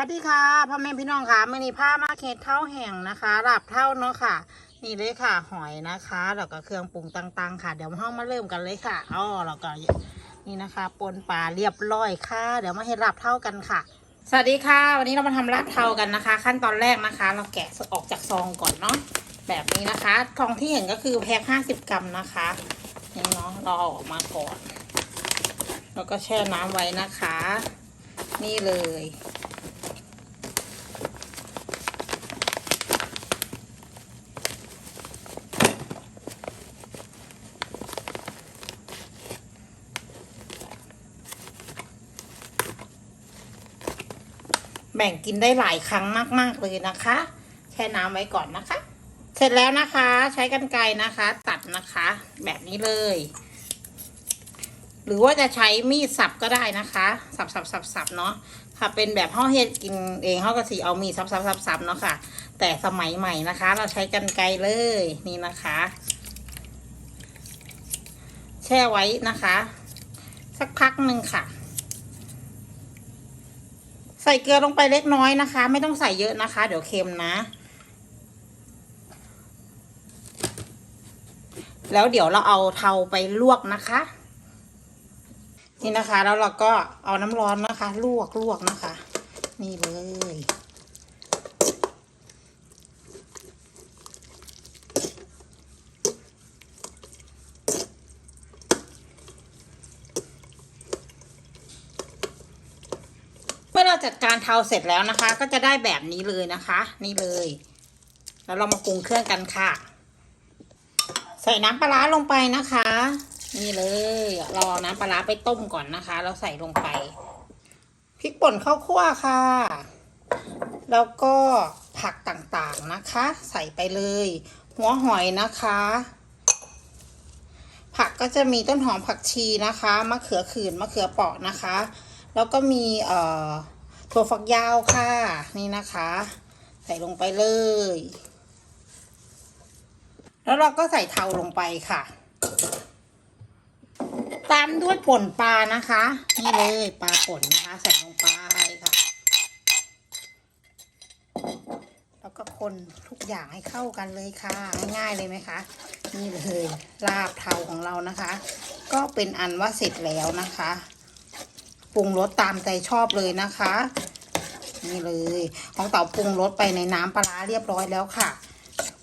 สวัสดีค่ะพ่อแม่พี่น้องค่ะมื่อนี้ผ้ามาเค็ดเท่าแห่งนะคะหลับเท่าเนาะค่ะ นี่เลยค่ะ หอยนะคะแล้วก็เครื่องปรุงต่างๆ ค่ะ เดี๋ยวเรามาเริ่มกันเลยค่ะอ๋อแล้วก็นี่นะคะปนปลาเรียบร้อยค่ะ เดี๋ยวมาเห็ดหลับเท่ากันค่ะ สวัสดีค่ะ วันนี้เรามาทำลาบเท่ากันนะคะ ขั้นตอนแรกนะคะ เราแกะออกจากซองก่อนเนาะแบบนี้นะคะทองที่เห็นก็คือแพ็คห้าสิบกรัมนะคะนี่เนาะเราเอาออกมาก่อน แล้วก็แช่น้ำไว้นะคะ นี่เลย แบ่งกินได้หลายครั้งมาก ๆ เลยนะคะ แช่น้ำไว้ก่อนนะคะ เสร็จแล้วนะคะ ใช้กันไกรนะคะ ตัดนะคะ แบบนี้เลย หรือว่าจะใช้มีดสับก็ได้นะคะ สับสับสับสับเนาะถ้าเป็นแบบห่อเฮ็ดกินเองเขาก็สีเอามีดสับสับสับสับเนาะค่ะ แต่สมัยใหม่นะคะ เราใช้กันไกรเลยนี่นะคะ แช่ไว้นะคะ สักพักหนึ่งค่ะ ส่เกลือลงไปเล็กน้อยนะคะ ไม่ต้องใส่เยอะนะคะ เดี๋ยวเค็มนะ แล้วเดี๋ยวเราเอาเทาไปลวกนะคะ นี่นะคะ แล้วเราก็เอาน้ำร้อนนะคะ ลวกลวกนะคะ นี่เลย เราจัดการเทาเสร็จแล้วนะคะ ก็จะได้แบบนี้เลยนะคะ นี่เลย แล้วเรามาปรุงเครื่องกันค่ะ ใส่น้ำปลาลงไปนะคะ นี่เลยรอน้ำปลาไปต้มก่อนนะคะ เราใส่ลงไปพริกป่นข้าวคั่วค่ะ แล้วก็ผักต่างๆนะคะ ใส่ไปเลย หัวหอยนะคะ ผักก็จะมีต้นหอมผักชีนะคะ มะเขือขื่นมะเขือเปราะนะคะ แล้วก็มีเอ่อ ถั่วฝักยาวค่ะ นี่นะคะ ใส่ลงไปเลย แล้วเราก็ใส่เทาลงไปค่ะ ตามด้วยป่นปลานะคะ นี่เลยปลาป่นนะคะ ใส่ลงไปค่ะ แล้วก็คนทุกอย่างให้เข้ากันเลยค่ะ ง่ายๆเลยไหมคะ นี่เลยลาบเทาของเรานะคะ ก็เป็นอันว่าเสร็จแล้วนะคะ รุงรสตามใจชอบเลยนะคะ นี่เลย ของเต่าปรุงรสไปในน้ำปลาเรียบร้อยแล้วค่ะ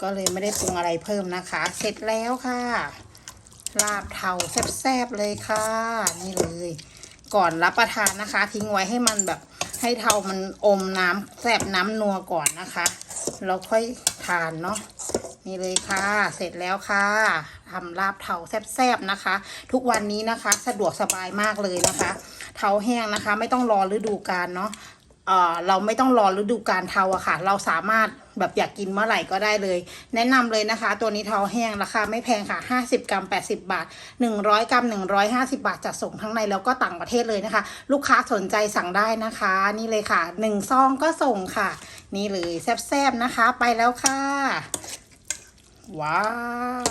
ก็เลยไม่ได้ปรุงอะไรเพิ่มนะคะ เสร็จแล้วค่ะ ลาบเทาแซ่บๆเลยค่ะ นี่เลย ก่อนรับประทานนะคะ ทิ้งไว้ให้มันแบบให้เทามันอมน้ำแซบน้ำนัวก่อนนะคะแล้วค่อยทานเนาะ นี่เลยค่ะ เสร็จแล้วค่ะทำลาบเทาแซ่บๆนะคะ ทุกวันนี้นะคะ สะดวกสบายมากเลยนะคะ เทาแห้งนะคะ ไม่ต้องรอฤดูกาลเนาะเอ่อเราไม่ต้องรอฤดูกาลเทาอะค่ะ เราสามารถแบบอยากกินเมื่อไหร่ก็ได้เลย แนะนำเลยนะคะ ตัวนี้เทาแห้งราคาไม่แพงค่ะ 50 กรัม 80 บาท 100 กรัม 150 บาทจัดส่งทั้งในแล้วก็ต่างประเทศเลยนะคะ ลูกค้าสนใจสั่งได้นะคะ นี่เลยค่ะ1ซองก็ส่งค่ะ นี่เลยแซ่บๆนะคะ ไปแล้วค่ะ ว้าว